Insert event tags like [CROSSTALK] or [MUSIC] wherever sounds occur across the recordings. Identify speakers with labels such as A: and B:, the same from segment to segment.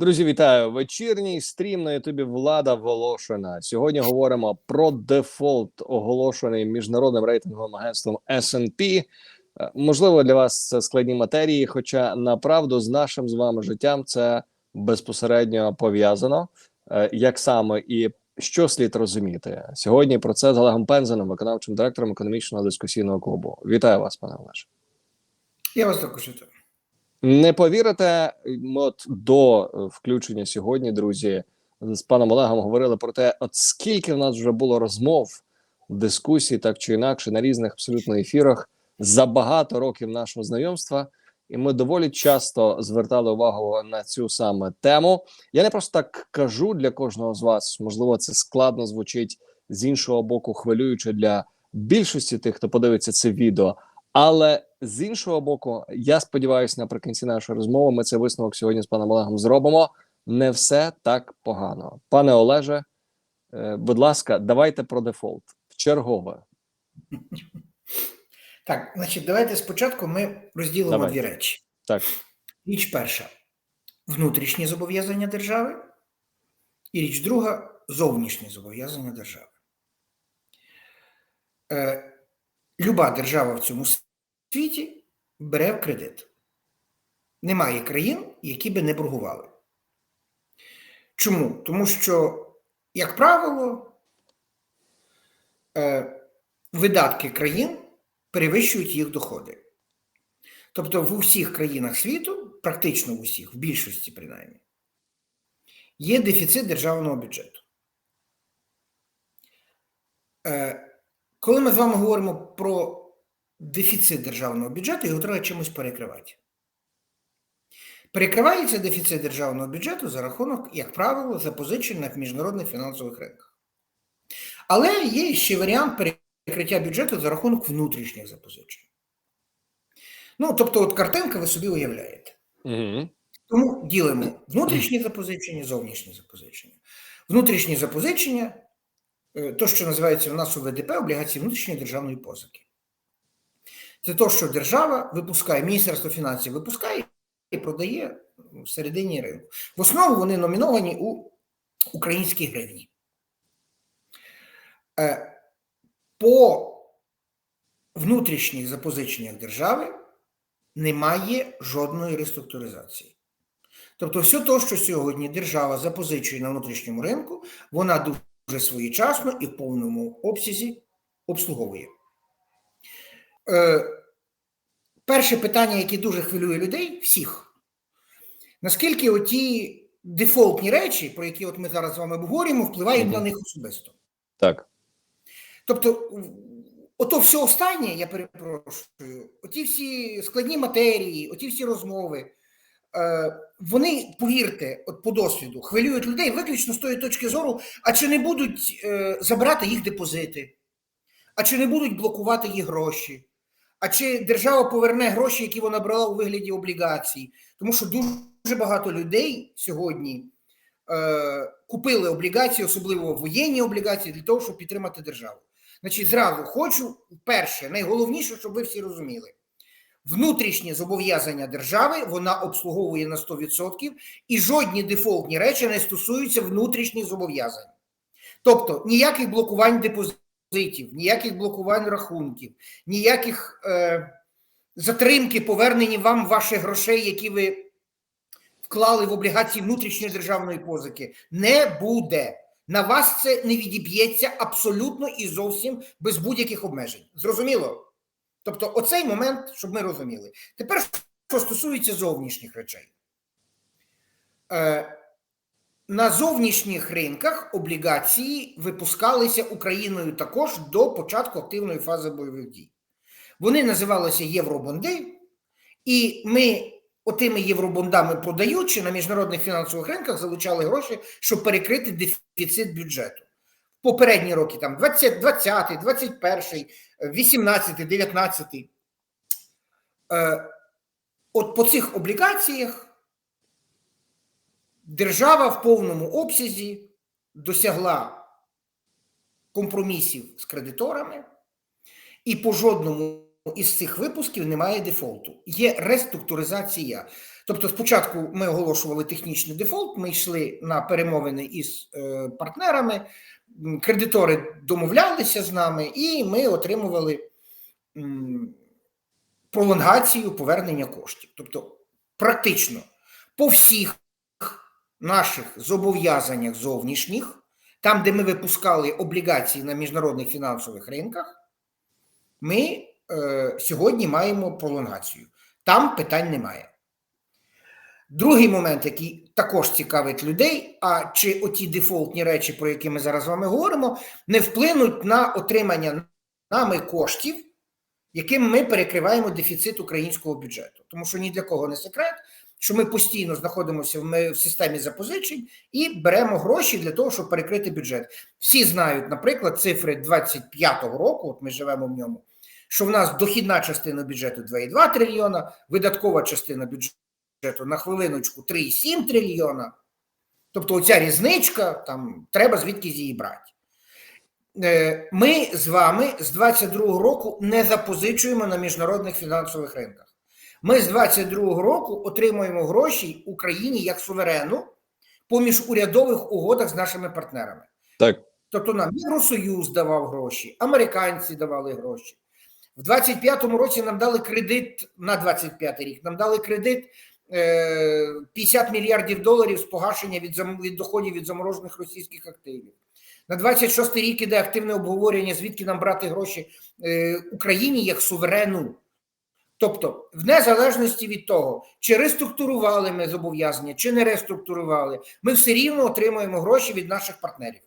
A: Друзі, вітаю! Вечірній стрім на Ютубі Влада Волошина. Сьогодні говоримо про дефолт, оголошений міжнародним рейтинговим агентством S&P. Е, Можливо, для вас це складні матерії, хоча направду з нашим з вами життям це безпосередньо пов'язано. Е, Як саме і що слід розуміти сьогодні? Про це з Олегом Пензеном, виконавчим директором економічного дискусійного клубу. Вітаю вас, пане Олеже.
B: Я вас також вітаю.
A: Не повірите, от до е, включення сьогодні, друзі, з паном Олегом говорили про те, от скільки в нас вже було розмов, дискусій, так чи інакше, на різних абсолютно ефірах за багато років нашого знайомства, і ми доволі часто звертали увагу на цю саме тему. Я не просто так кажу для кожного з вас, можливо, це складно звучить з іншого боку, хвилююче для більшості тих, хто подивиться це відео. Але з іншого боку, я сподіваюся, наприкінці нашої розмови ми цей висновок сьогодні з паном Олегом зробимо. Не все так погано. Пане Олеже, е, будь ласка, давайте про дефолт. В чергове. [LAUGHS]
B: Так, значить, давайте спочатку ми розділимо
A: Давай.
B: дві речі.
A: Так,
B: Річ перша внутрішні зобов'язання держави, і річ друга зовнішні зобов'язання держави. Е, люба держава в цьому світі бере в кредит. Немає країн, які би не боргували. Чому? Тому що, як правило, е, видатки країн перевищують їх доходи. Тобто в усіх країнах світу, практично в усіх, в більшості принаймні, є дефіцит державного бюджету. Е, Коли ми з вами говоримо про дефіцит державного бюджету, його треба чимось перекривати. Перекривається дефіцит державного бюджету за рахунок, як правило, запозичень на міжнародних фінансових ринках. Але є ще варіант перекриття бюджету за рахунок внутрішніх запозичень. Ну, тобто, от картинка ви собі уявляєте.
A: угу.
B: Тому ділимо [CLEARS THROAT] внутрішні запозичення, зовнішні запозичення. Внутрішні запозичення, е, то, що називається у нас у ВДП, облігації внутрішньої державної позики. Це то, що держава випускає, Міністерство фінансів випускає і продає всередині ринку. В основу вони номіновані у українській гривні. Е, По внутрішніх запозиченнях держави немає жодної реструктуризації. Тобто, все те, що сьогодні держава запозичує на внутрішньому ринку, вона дуже своєчасно і в повному обсязі обслуговує. Е, перше питання, яке дуже хвилює людей, всіх. Наскільки оті дефолтні речі, про які от ми зараз з вами обговорюємо, впливають
A: Мгм.
B: на них особисто?
A: Так.
B: Тобто, ото все останнє, я перепрошую, оті всі складні матерії, оті всі розмови, е, вони, повірте, от по досвіду, хвилюють людей виключно з тої точки зору, а чи не будуть е, забирати їх депозити, а чи не будуть блокувати їх гроші, а чи держава поверне гроші, які вона брала у вигляді облігацій. Тому що дуже багато людей сьогодні е, купили облігації, особливо воєнні облігації, для того, щоб підтримати державу. Значить, зразу хочу перше, найголовніше, щоб ви всі розуміли. Внутрішні зобов'язання держави вона обслуговує на 100% і жодні дефолтні речі не стосуються внутрішніх зобов'язань. Тобто ніяких блокувань депозитів, ніяких блокувань рахунків, ніяких е, затримки повернення вам ваших грошей, які ви вклали в облігації внутрішньої державної позики, не буде. На вас це не відіб'ється абсолютно і зовсім без будь-яких обмежень. Зрозуміло? Тобто, оцей момент, щоб ми розуміли. Тепер, що стосується зовнішніх речей. Е, на зовнішніх ринках облігації випускалися Україною також до початку активної фази бойових дій. Вони називалися євробонди, і ми отими євробондами продаючи на міжнародних фінансових ринках залучали гроші, щоб перекрити дефіцит бюджету. Попередні роки там 20, 20, 21, 18, 19. Е, от по цих облігаціях держава в повному обсязі досягла компромісів з кредиторами і по жодному із цих випусків немає дефолту. Є реструктуризація. Тобто, спочатку ми оголошували технічний дефолт, ми йшли на перемовини із е, партнерами, кредитори домовлялися з нами, і ми отримували пролонгацію повернення коштів. Тобто, практично по всіх наших зобов'язаннях зовнішніх, там, де ми випускали облігації на міжнародних фінансових ринках, ми е, сьогодні маємо пролонгацію. Там питань немає. Другий момент, який також цікавить людей, а чи оті дефолтні речі, про які ми зараз з вами говоримо, не вплинуть на отримання нами коштів, яким ми перекриваємо дефіцит українського бюджету. Тому що ні для кого не секрет, що ми постійно знаходимося в, системі запозичень і беремо гроші для того, щоб перекрити бюджет. Всі знають, наприклад, цифри 25-го року, от ми живемо в ньому, що в нас дохідна частина бюджету 2,2 трильйона, видаткова частина бюджету на хвилиночку 3,7 трильйона. Тобто оця різничка, там треба звідкись її брати. Е, Ми з вами з 22-го року не запозичуємо на міжнародних фінансових ринках. Ми з 22-го року отримуємо гроші Україні як суверену по міжурядових угодах з нашими партнерами.
A: Так.
B: Тобто нам Євросоюз давав гроші, американці давали гроші. В 25-му році нам дали кредит на 25-й рік. Нам дали кредит е, 50 мільярдів доларів з погашення від, зам- від доходів від заморожених російських активів. На 26-й рік іде активне обговорення, звідки нам брати гроші е, Україні як суверену. Тобто, в незалежності від того, чи реструктурували ми зобов'язання, чи не реструктурували, ми все рівно отримуємо гроші від наших партнерів.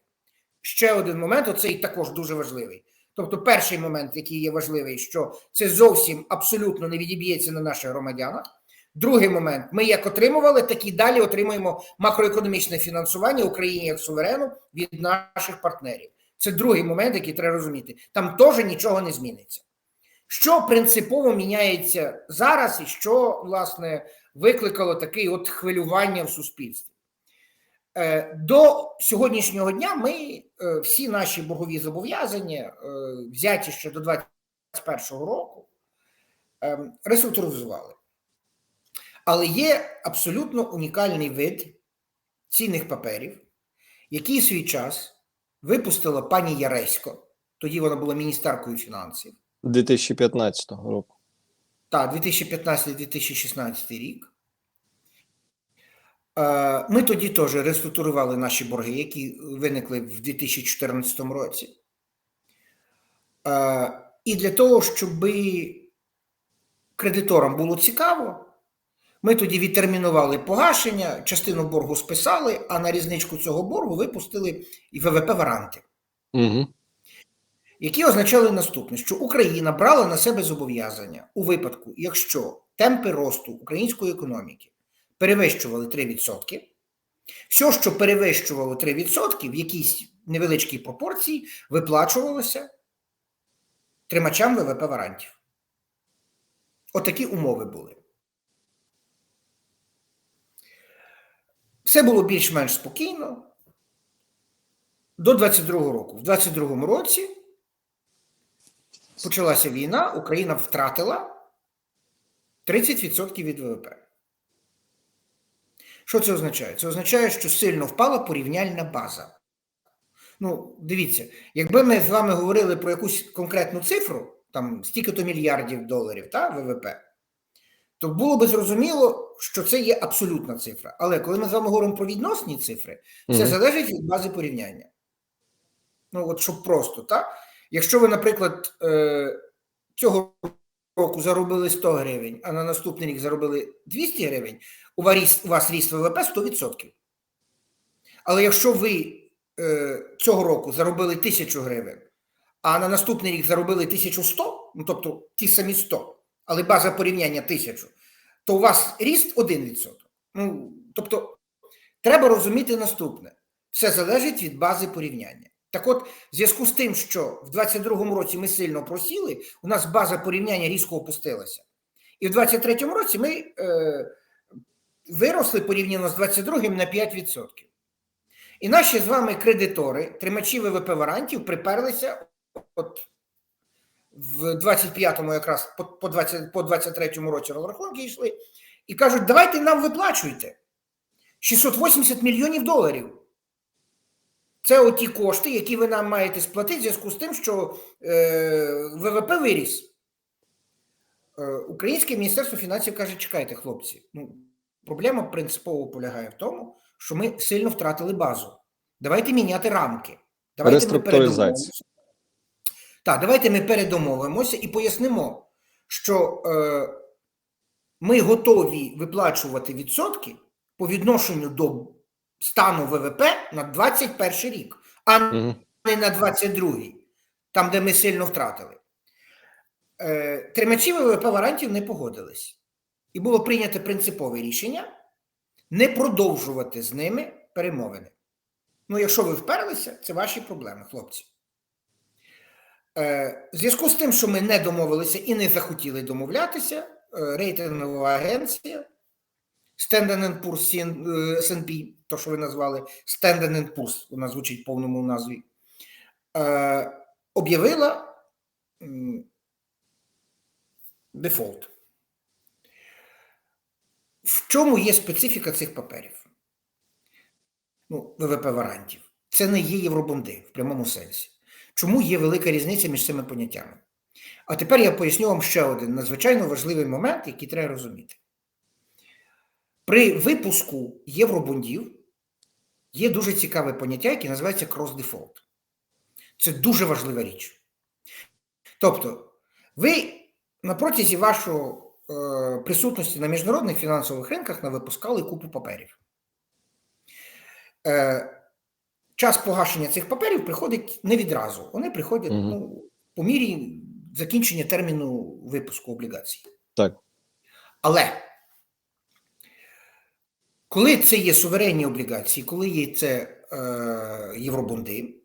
B: Ще один момент, оцей також дуже важливий. Тобто, перший момент, який є важливий, що це зовсім абсолютно не відіб'ється на наших громадянах. Другий момент, ми як отримували, так і далі отримуємо макроекономічне фінансування Україні як суверену від наших партнерів. Це другий момент, який треба розуміти. Там теж нічого не зміниться. Що принципово міняється зараз, і що власне викликало таке от хвилювання в суспільстві? Е, До сьогоднішнього дня ми е, всі наші боргові зобов'язання, е, взяті ще до 2021 року, е, реструктуризували. Але є абсолютно унікальний вид цінних паперів, який свій час випустила пані Яресько, тоді вона була міністеркою фінансів.
A: 2015 року.
B: Так, 2015-2016 рік. Е, Ми тоді теж реструктурували наші борги, які виникли в 2014 році. Е, І для того, щоб кредиторам було цікаво, ми тоді відтермінували погашення, частину боргу списали, а на різничку цього боргу випустили і ВВП-варанти
A: Угу.
B: Які означали наступне: що Україна брала на себе зобов'язання у випадку, якщо темпи росту української економіки перевищували 3%, все, що перевищувало 3% в якійсь невеличкій пропорції, виплачувалося тримачам ВВП варантів. Отакі умови були. Все було більш-менш спокійно до 22-го року. В 22-му році почалася війна, Україна втратила 30% від ВВП. Що це означає? Це означає, що сильно впала порівняльна база. Ну, дивіться, якби ми з вами говорили про якусь конкретну цифру, там стільки-то мільярдів доларів та, ВВП, то було би зрозуміло, що це є абсолютна цифра. Але коли ми з вами говоримо про відносні цифри, це
A: Мгм.
B: залежить від бази порівняння. Ну, от щоб просто, так? Якщо ви, наприклад, е, цього року заробили 100 гривень, а на наступний рік заробили 200 гривень, у вас ріст, ВВП 100%. Але якщо ви е, цього року заробили 1000 гривень, а на наступний рік заробили 1100, ну тобто ті самі 100, але база порівняння 1000, то у вас ріст 1%. Ну, тобто, треба розуміти наступне: все залежить від бази порівняння. Так от, в зв'язку з тим, що в 22-му році ми сильно просіли, у нас база порівняння різко опустилася. І в 23-му році ми е, виросли порівняно з 22-м на 5%. І наші з вами кредитори, тримачі ВВП варантів, приперлися от в 25-му якраз по, по, 20, по 23-му році розрахунки йшли, і кажуть, давайте нам виплачуйте 680 мільйонів доларів. Це оті кошти, які ви нам маєте сплатити в зв'язку з тим, що е, ВВП виріс. Е, Українське міністерство фінансів каже: чекайте, хлопці. Ну, проблема принципово полягає в тому, що ми сильно втратили базу. Давайте міняти рамки. Давайте
A: Реструктуризація.
B: Так, давайте ми передомовимося і пояснимо, що е, ми готові виплачувати відсотки по відношенню до стану ВВП на 21 рік, а
A: Мгм.
B: не на 22-й, там, де ми сильно втратили. Е, Тримачі ВВП варантів не погодились. І було прийнято принципове рішення не продовжувати з ними перемовини. Ну, якщо ви вперлися, це ваші проблеми, хлопці. Е, В зв'язку з тим, що ми не домовилися і не захотіли домовлятися, е, рейтингова агенція Standard Poor's е, S&P, то, що ви назвали, Standard Poor's, вона звучить в повному назві, е, об'явила дефолт. В чому є специфіка цих паперів? Ну, ВВП варантів. Це не є євробонди в прямому сенсі. Чому є велика різниця між цими поняттями? А тепер я поясню вам ще один надзвичайно важливий момент, який треба розуміти. При випуску євробондів є дуже цікаве поняття, яке називається крос-дефолт. Це дуже важлива річ. Тобто, ви на протязі вашої е, присутності на міжнародних фінансових ринках навипускали купу паперів. Е, час погашення цих паперів приходить не відразу. Вони приходять
A: Мгм.
B: ну, по мірі закінчення терміну випуску облігацій.
A: Так.
B: Але коли це є суверенні облігації, коли є це е, євробонди,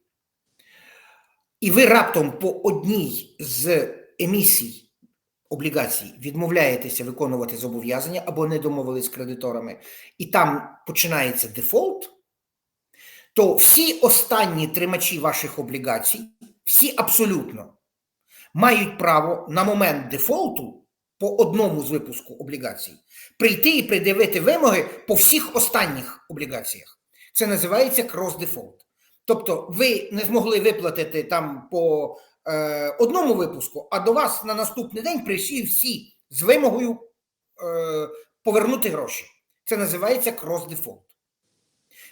B: і ви раптом по одній з емісій облігацій відмовляєтеся виконувати зобов'язання або не домовились з кредиторами, і там починається дефолт, то всі останні тримачі ваших облігацій, всі абсолютно мають право на момент дефолту по одному з випуску облігацій прийти і пред'явити вимоги по всіх останніх облігаціях. Це називається крос-дефолт. Тобто, ви не змогли виплатити там по е, одному випуску, а до вас на наступний день прийшли всі з вимогою е, повернути гроші. Це називається крос-дефолт.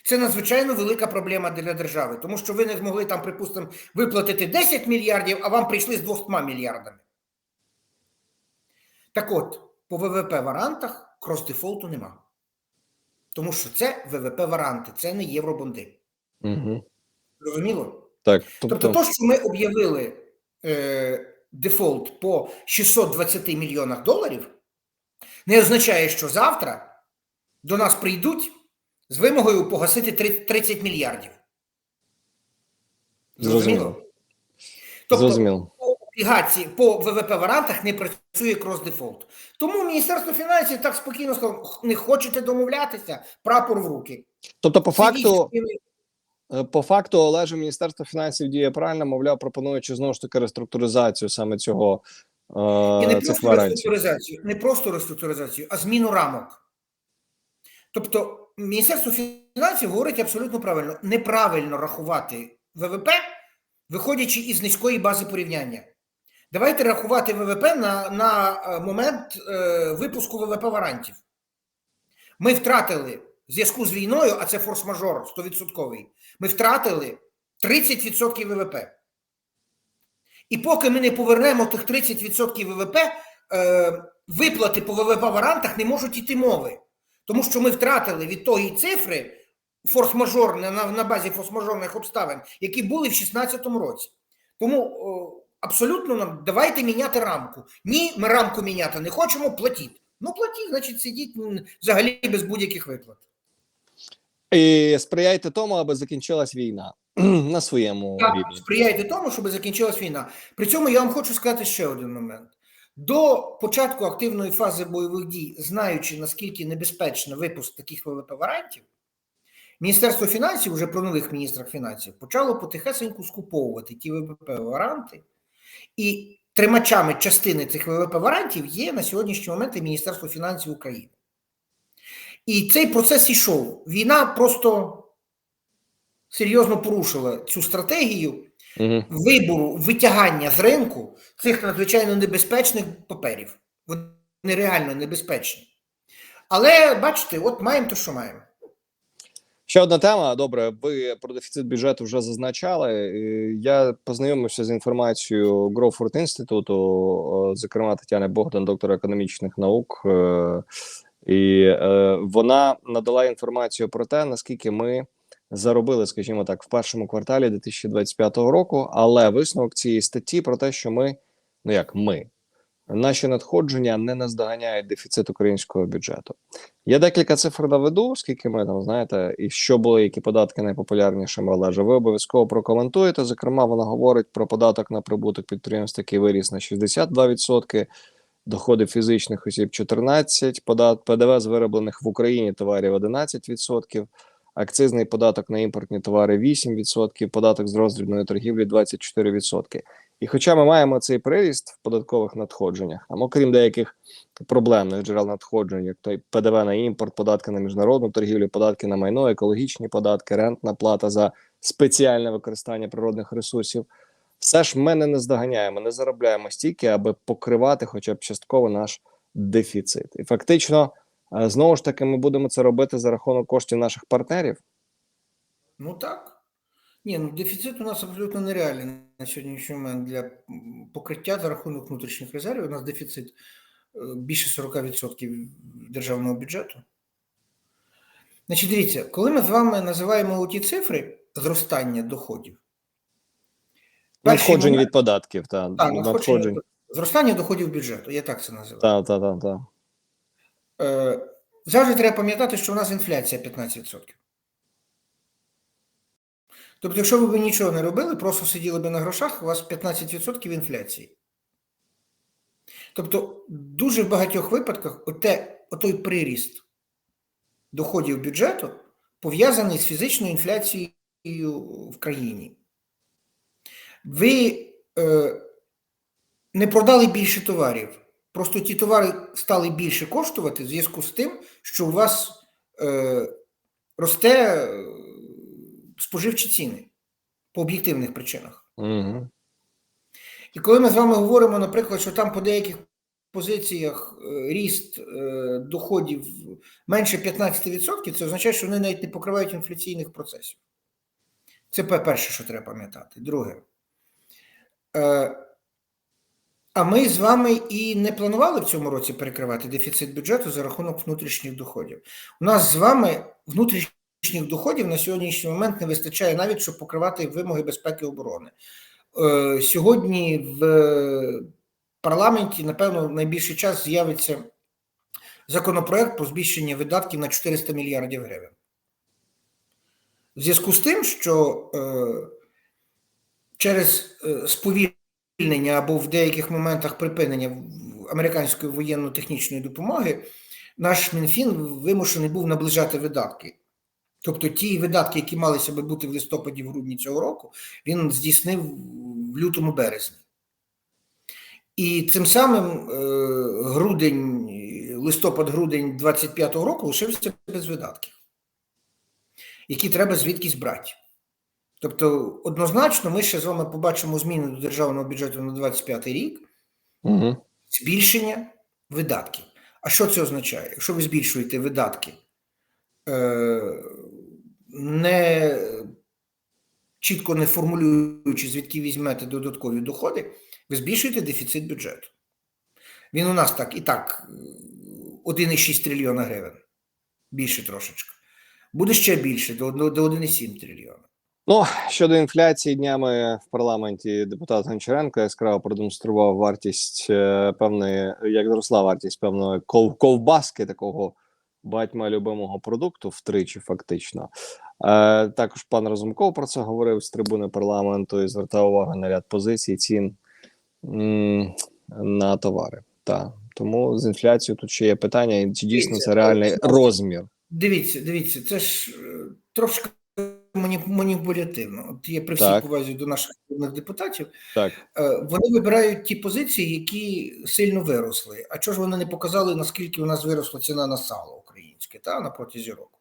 B: Це надзвичайно велика проблема для держави, тому що ви не змогли там, припустимо, виплатити 10 мільярдів, а вам прийшли з 200 мільярдами. Так от, по ВВП варантах крос-дефолту нема. Тому що це ВВП варанти, це не євробонди.
A: Угу.
B: Зрозуміло?
A: Так.
B: Тобто,
A: Тобто,
B: то, що ми об'явили е, дефолт по 620 мільйонах доларів, не означає, що завтра до нас прийдуть з вимогою погасити 30 мільярдів.
A: Зрозуміло.
B: Тобто,
A: Зрозуміло.
B: Облігації по ВВП варантах не працює крос-дефолт. Тому Міністерство фінансів так спокійно сказало: не хочете домовлятися, прапор в руки.
A: Тобто, по факту, Е, По факту, Олеже, Міністерство фінансів діє правильно, мовляв, пропонуючи знову ж таки реструктуризацію саме цього
B: І не
A: е,
B: просто реструктуризацію, не просто реструктуризацію, а зміну рамок. Тобто, Міністерство фінансів говорить абсолютно правильно: неправильно рахувати ВВП, виходячи із низької бази порівняння. Давайте рахувати ВВП на, на е, момент е, випуску ВВП варантів. Ми втратили в зв'язку з війною, а це форс-мажор 100%, ми втратили 30% ВВП. І поки ми не повернемо тих 30% ВВП, е, виплати по ВВП варантах не можуть йти мови. Тому що ми втратили від тої цифри форс-мажор на, на базі форс-мажорних обставин, які були в 2016 році. Тому о, абсолютно нам давайте міняти рамку. Ні, ми рамку міняти не хочемо, платіть. Ну, платіть, значить, сидіть взагалі без будь-яких виплат.
A: І сприяйте тому, аби закінчилась війна [CLEARS THROAT] на своєму
B: Так,
A: рівні.
B: сприяйте тому, щоб закінчилась війна. При цьому я вам хочу сказати ще один момент. До початку активної фази бойових дій, знаючи наскільки небезпечно випуск таких ВВП варіантів, Міністерство фінансів, уже про нових міністрах фінансів, почало потихесеньку скуповувати ті ВВП варанти і тримачами частини цих ВВП варіантів є на сьогоднішній момент і Міністерство фінансів України. І цей процес ішов. Війна просто серйозно порушила цю стратегію
A: Угу.
B: вибору витягання з ринку цих надзвичайно небезпечних паперів. Вони реально небезпечні. Але бачите, от маємо те, що маємо.
A: Ще одна тема. Добре, ви про дефіцит бюджету вже зазначали. Е, Я познайомився з інформацією Грофорд інституту, зокрема Тетяни Богдан, доктора економічних наук, е, і е, вона надала інформацію про те, наскільки ми заробили, скажімо так, в першому кварталі 2025 року. Але висновок цієї статті про те, що ми, ну як ми, наші надходження не наздоганяють дефіцит українського бюджету. Я декілька цифр наведу, скільки ми там знаєте, і що були, які податки найпопулярнішими лежа. Ви обов'язково прокоментуєте. Зокрема, вона говорить про податок на прибуток підприємств, який виріс на 62%, доходи фізичних осіб 14%, подат ПДВ з вироблених в Україні товарів 11%, акцизний податок на імпортні товари 8%, податок з роздрібної торгівлі 24%. І хоча ми маємо цей приріст в податкових надходженнях, там, окрім деяких проблемних джерел надходжень, як той ПДВ на імпорт, податки на міжнародну торгівлю, податки на майно, екологічні податки, рентна плата за спеціальне використання природних ресурсів. Все ж ми не наздоганяємо, не заробляємо стільки, аби покривати хоча б частково наш дефіцит. І фактично, е, знову ж таки, ми будемо це робити за рахунок коштів наших партнерів.
B: Ну так. Ні, ну дефіцит у нас абсолютно нереальний на сьогоднішній момент для покриття за рахунок внутрішніх резервів. У нас дефіцит е, більше 40% державного бюджету. Значить, дивіться, коли ми з вами називаємо ті цифри зростання доходів,
A: Надходжень від податків та
B: Так,
A: надходжень.
B: зростання доходів бюджету, я так це називаю.
A: Та, та, та, та.
B: Е, завжди треба пам'ятати, що у нас інфляція 15%. Тобто, якщо ви б нічого не робили, просто сиділи б на грошах, у вас 15% інфляції. Тобто, дуже в багатьох випадках оте, отой приріст доходів бюджету пов'язаний з фізичною інфляцією в країні. Ви е, не продали більше товарів. Просто ті товари стали більше коштувати в зв'язку з тим, що у вас е, росте споживчі ціни по об'єктивних причинах.
A: Угу.
B: І коли ми з вами говоримо, наприклад, що там по деяких позиціях е, ріст е, доходів менше 15%, це означає, що вони навіть не покривають інфляційних процесів. Це перше, що треба пам'ятати. Друге. Е, а ми з вами і не планували в цьому році перекривати дефіцит бюджету за рахунок внутрішніх доходів. У нас з вами внутрішніх доходів на сьогоднішній момент не вистачає навіть, щоб покривати вимоги безпеки і оборони. Е, Сьогодні в парламенті, напевно, в найбільший час з'явиться законопроект про збільшення видатків на 400 мільярдів гривень. В зв'язку з тим, що е, через е, сповільнення або в деяких моментах припинення американської воєнно-технічної допомоги, наш Мінфін вимушений був наближати видатки. Тобто ті видатки, які малися би бути в листопаді, в грудні цього року, він здійснив в лютому березні. І цим самим е, грудень, листопад-грудень 25-го року лишився без видатків, які треба звідкись брати. Тобто, однозначно, ми ще з вами побачимо зміни до державного бюджету на 25 рік,
A: Угу.
B: збільшення видатків. А що це означає? Якщо ви збільшуєте видатки, е, не чітко не формулюючи, звідки візьмете додаткові доходи, ви збільшуєте дефіцит бюджету. Він у нас так і так е, 1,6 трильйона гривень. Більше трошечки. Буде ще більше до 1,7 трильйона.
A: Ну щодо інфляції, днями в парламенті депутат Гончаренко яскраво продемонстрував вартість е, певної, як зросла вартість певної ков, ковбаски такого батьма любимого продукту втричі, фактично. Е, також пан Разумков про це говорив з трибуни парламенту і звертав увагу на ряд позицій цін на товари. Так. Тому з інфляцією тут ще є питання, і чи дійсно це реальний розмір.
B: Дивіться, дивіться, це ж е, трошки мані- маніпулятивно. От є при всій
A: Так.
B: повазі до наших депутатів,
A: Так.
B: е, вони вибирають ті позиції, які сильно виросли. А чого ж вони не показали, наскільки у нас виросла ціна на сало українське та, на протязі року?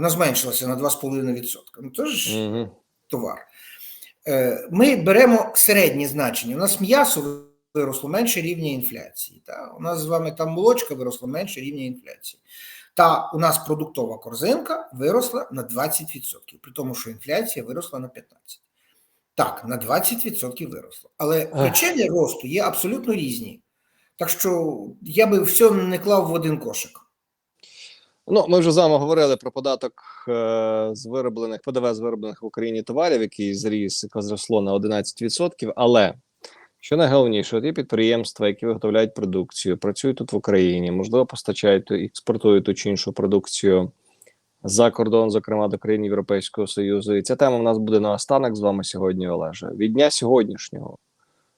B: Вона зменшилася на 2,5%. Ну, це ж
A: Угу.
B: товар. Е, Ми беремо середні значення. У нас м'ясо виросло менше рівня інфляції. Та? У нас з вами там молочка виросла менше рівня інфляції. Та у нас продуктова корзинка виросла на 20%, при тому, що інфляція виросла на 15%. Так, на 20% виросла. Але причини росту є абсолютно різні. Так що я би все не клав в один кошик.
A: Ну, ми вже з вами говорили про податок е, з вироблених ПДВ з вироблених в Україні товарів, який зріс, яке зросло на 11%. Але що найголовніше, от є підприємства, які виготовляють продукцію, працюють тут в Україні, можливо, постачають ту- експортують ту чи іншу продукцію за кордон, зокрема до країн Європейського Союзу. І ця тема в нас буде наостанок з вами сьогодні, Олеже. Від дня сьогоднішнього,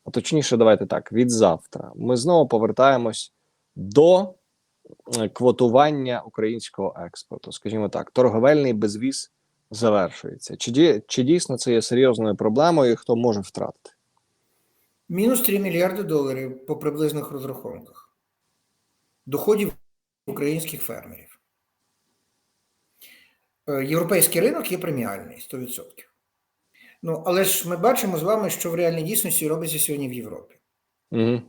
A: а точніше, давайте так, від завтра, ми знову повертаємось до квотування українського експорту. Скажімо так, торговельний безвіз завершується. Чи, ді- чи дійсно це є серйозною проблемою, і хто може втратити?
B: Мінус 3 мільярди доларів по приблизних розрахунках доходів українських фермерів. Е, Європейський ринок є преміальний 100%. Ну, але ж ми бачимо з вами, що в реальній дійсності робиться сьогодні в Європі.
A: Угу.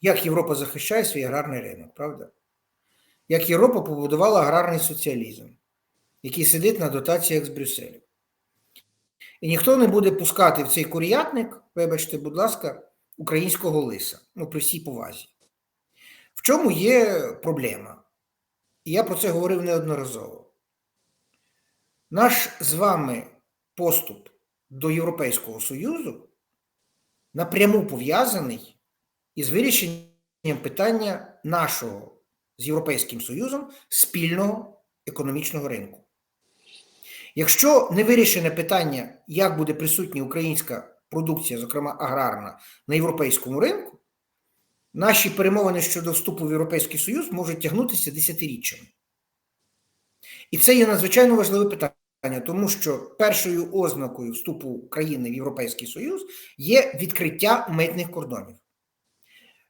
B: Як Європа захищає свій аграрний ринок, правда? Як Європа побудувала аграрний соціалізм, який сидить на дотаціях з Брюсселю. І ніхто не буде пускати в цей курятник, вибачте, будь ласка, українського лиса, ну, при всій повазі. В чому є проблема? І я про це говорив неодноразово. Наш з вами поступ до Європейського Союзу напряму пов'язаний із вирішенням питання нашого з Європейським Союзом спільного економічного ринку. Якщо не вирішене питання, як буде присутня українська продукція, зокрема аграрна, на європейському ринку, наші перемовини щодо вступу в Європейський Союз можуть тягнутися десятиріччями. І це є надзвичайно важливе питання, тому що першою ознакою вступу України в Європейський Союз є відкриття митних кордонів.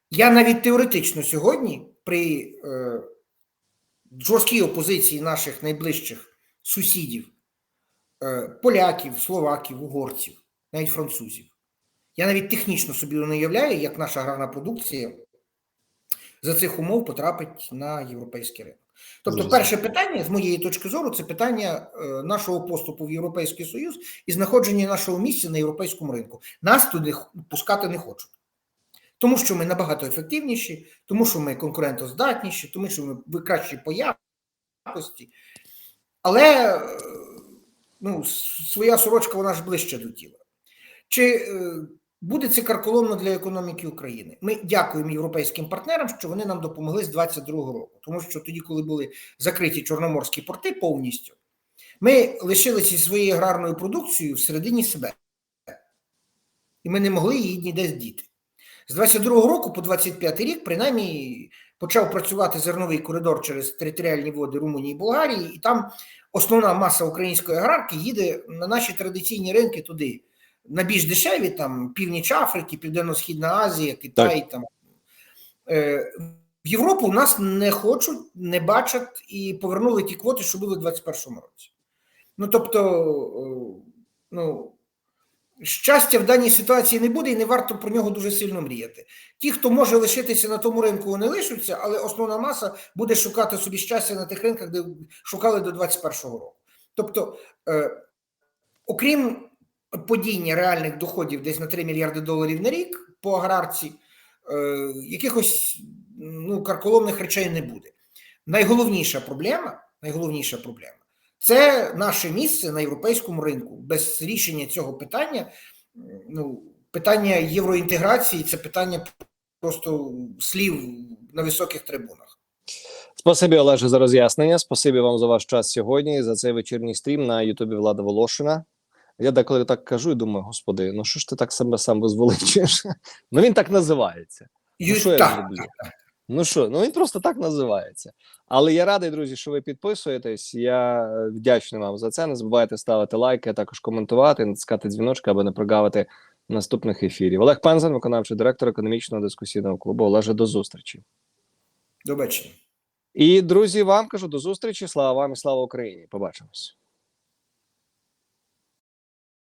B: Я навіть теоретично сьогодні при е, жорсткій опозиції наших найближчих сусідів, е, поляків, словаків, угорців, навіть французів, я навіть технічно собі не уявляю, як наша аграрна продукція за цих умов потрапить на європейський ринок. Тобто, перше питання, з моєї точки зору, це питання е, нашого поступу в Європейський Союз і знаходження нашого місця на європейському ринку. Нас туди пускати не хочуть. Тому що ми набагато ефективніші, тому що ми конкурентоздатніші, тому що ми кращі по якості. Але е, ну, своя сорочка вона ж ближче до тіла. Чи е, буде це карколомно для економіки України? Ми дякуємо європейським партнерам, що вони нам допомогли з 22-го року. Тому що тоді, коли були закриті чорноморські порти повністю, ми лишилися своєю аграрною продукцією всередині себе. І ми не могли її ніде здіти. З 22-го року по 25-й рік, принаймні, почав працювати зерновий коридор через територіальні води Румунії і Болгарії, і там основна маса української аграрки їде на наші традиційні ринки туди, на більш дешеві, там північ Африки, Південно-Східна Азія, Китай. Там. Е, в Європу нас не хочуть, не бачать і повернули ті квоти, що були в 21-му році. Ну тобто, е, ну, щастя в даній ситуації не буде, і не варто про нього дуже сильно мріяти. Ті, хто може лишитися на тому ринку, вони лишаться, але основна маса буде шукати собі щастя на тих ринках, де шукали до 21-го року. Тобто, е, окрім падіння реальних доходів десь на 3 мільярди доларів на рік по аграрці, е, якихось ну, карколомних речей не буде. Найголовніша проблема, найголовніша проблема це наше місце на європейському ринку. Без рішення цього питання, ну, питання євроінтеграції це питання просто слів на високих трибунах.
A: Спасибі, Олеже, за роз'яснення. Спасибі вам за ваш час сьогодні і за цей вечірній стрім на Ютубі Влада Волошина. Я деколи так кажу і думаю, господи, ну що ж ти так себе сам визволичуєш? [LAUGHS] Ну він так називається. Ну, що я
B: так,
A: зроблю? Ну що, ну він просто так називається. Але я радий, друзі, що ви підписуєтесь. Я е, вдячний вам за це. Не забувайте ставити лайки, а також коментувати, натискати дзвіночки, аби не прогавити наступних ефірів. Олег Пензен, виконавчий директор економічного дискусійного клубу. Олеже, до зустрічі.
B: До бачення.
A: І друзі, вам кажу до зустрічі. Слава вам і слава Україні! Побачимось.